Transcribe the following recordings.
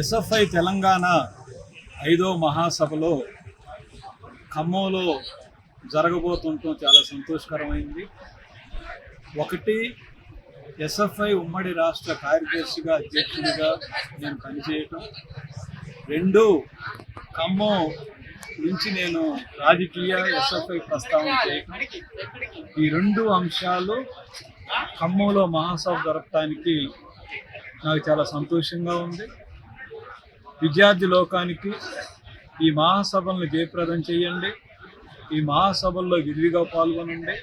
SFI Telangana ఐదో మహాసభలో ఖమ్మంలో జరగబోతుండటం చాలా సంతోషకరమైంది. ఒకటి ఎస్ఎఫ్ఐ ఉమ్మడి రాష్ట్ర కార్యదర్శిగా అధ్యక్షుడిగా నేను పనిచేయటం. రెండు ఖమ్మం నుంచి నేను రాజకీయ ఎస్ఎఫ్ఐ ప్రస్తావన చేయటం. ఈ రెండు అంశాలు ఖమ్మంలో మహాసభ జరపడానికి నాకు చాలా సంతోషంగా ఉంది. విద్యార్థి లోకానికి ఈ మహాసభలను జయప్రదం చేయండి. ఈ మహాసభల్లో విరివిగా పాల్గొనండి.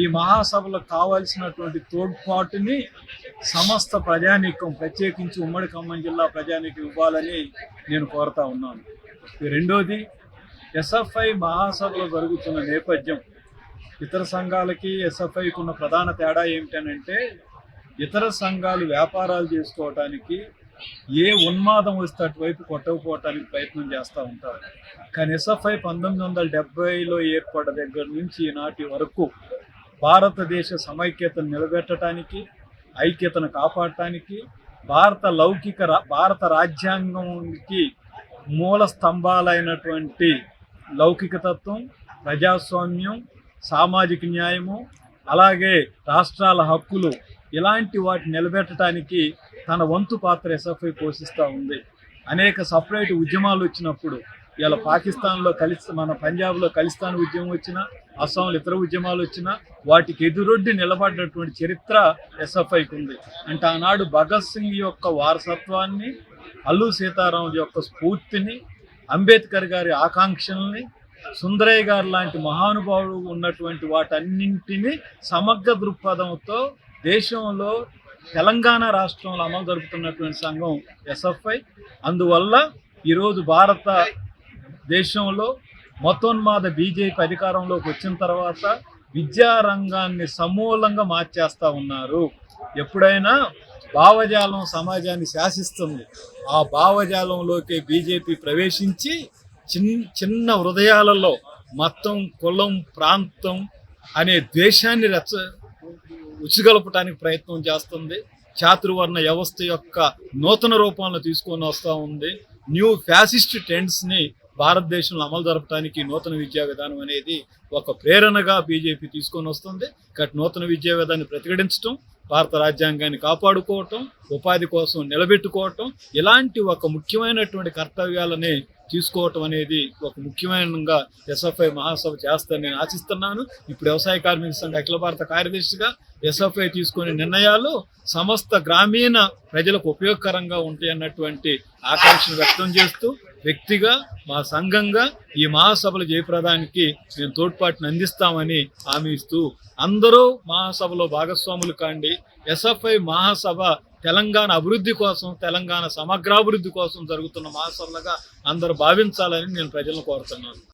ఈ మహాసభలకు కావాల్సినటువంటి తోడ్పాటుని సమస్త ప్రజానీకం ప్రత్యేకించి ఉమ్మడి ఖమ్మం జిల్లా ప్రజానీకం ఇవ్వాలని నేను కోరుతా ఉన్నాను. ఈ రెండోది ఎస్ఎఫ్ఐ మహాసభలు జరుగుతున్న నేపథ్యం. ఇతర సంఘాలకి ఎస్ఎఫ్ఐకి ఉన్న ప్రధాన తేడా ఏమిటనంటే ఇతర సంఘాలు వ్యాపారాలు చేసుకోవటానికి ఏ ఉన్మాదం వస్తే అటువైపు కొట్టకపోవటానికి ప్రయత్నం చేస్తూ ఉంటారు. కానీ ఎస్ఎఫ్ఐ పంతొమ్మిది వందల డెబ్బైలో ఏర్పడ్డ దగ్గర నుంచి ఈనాటి వరకు భారతదేశ సమైక్యతను నిలబెట్టడానికి ఐక్యతను కాపాడటానికి భారత లౌకిక రా- భారత రాజ్యాంగంకి మూల స్తంభాలైనటువంటి లౌకిక తత్వం ప్రజాస్వామ్యం సామాజిక న్యాయము అలాగే రాష్ట్రాల హక్కులు ఇలాంటి వాటిని నిలబెట్టడానికి తన వంతు పాత్ర ఎస్ఎఫ్ఐ పోషిస్తూ ఉంది. అనేక సపరేట్ ఉద్యమాలు వచ్చినప్పుడు ఇలా పాకిస్తాన్లో కలిసి మన పంజాబ్లో ఖలిస్తాన్ ఉద్యమం వచ్చినా అస్సాంలో ఇతర ఉద్యమాలు వచ్చినా వాటికి ఎదురొడ్డి నిలబడినటువంటి చరిత్ర ఎస్ఎఫ్ఐకి ఉంది. అంటే ఆనాడు భగత్ సింగ్ యొక్క వారసత్వాన్ని అల్లు సీతారాం యొక్క స్ఫూర్తిని అంబేద్కర్ గారి ఆకాంక్షల్ని సుందరయ్య గారు లాంటి మహానుభావుడు ఉన్నటువంటి వాటన్నింటినీ సమగ్ర దృక్పథంతో దేశంలో తెలంగాణ రాష్ట్రంలో అమలు జరుపుతున్నటువంటి సంఘం ఎస్ఎఫ్ఐ. అందువల్ల ఈరోజు భారత దేశంలో మతోన్మాద బీజేపీ అధికారంలోకి వచ్చిన తర్వాత విద్యారంగాన్ని సమూలంగా మార్చేస్తూ ఉన్నారు. ఎప్పుడైనా భావజాలం సమాజాన్ని శాసిస్తుంది. ఆ భావజాలంలోకి బీజేపీ ప్రవేశించి చిన్ చిన్న హృదయాలలో మతం కులం ప్రాంతం అనే ద్వేషాన్ని రచ ఉచిగలపటానికి ప్రయత్నం చేస్తుంది. చాతుర్వర్ణ వ్యవస్థ యొక్క నూతన రూపాలను తీసుకొని వస్తూ ఉంది. న్యూ ఫ్యాసిస్ట్ ట్రెండ్స్ని భారతదేశంలో అమలు జరపడానికి నూతన విద్యా విధానం అనేది ఒక ప్రేరణగా బీజేపీ తీసుకొని వస్తుంది. కాబట్టి నూతన విద్యా విధాన్ని ప్రతిఘటించడం భారత రాజ్యాంగాన్ని కాపాడుకోవటం ఉపాధి కోసం నిలబెట్టుకోవటం ఇలాంటి ఒక ముఖ్యమైనటువంటి కర్తవ్యాలని తీసుకోవటం అనేది ఒక ముఖ్యమైనగా ఎస్ఎఫ్ఐ మహాసభ చేస్తారని నేను ఆశిస్తున్నాను. ఇప్పుడు వ్యవసాయ కార్మిక సంఘ అఖిల భారత కార్యదర్శిగా ఎస్ఎఫ్ఐ తీసుకునే నిర్ణయాలు సమస్త గ్రామీణ ప్రజలకు ఉపయోగకరంగా ఉంటాయి అన్నటువంటి ఆకాంక్షను వ్యక్తం చేస్తూ వ్యక్తిగా మా సంఘంగా ఈ మహాసభల జయప్రదానికి మేము తోడ్పాటును అందిస్తామని హామీ ఇస్తూ అందరూ మహాసభలో భాగస్వాములు కాండి. ఎస్ఎఫ్ఐ మహాసభ తెలంగాణ అభివృద్ధి కోసం తెలంగాణ సమగ్రాభివృద్ధి కోసం జరుగుతున్న మహాసభలుగా అందరూ భావించాలని నేను ప్రజలను కోరుతున్నాను.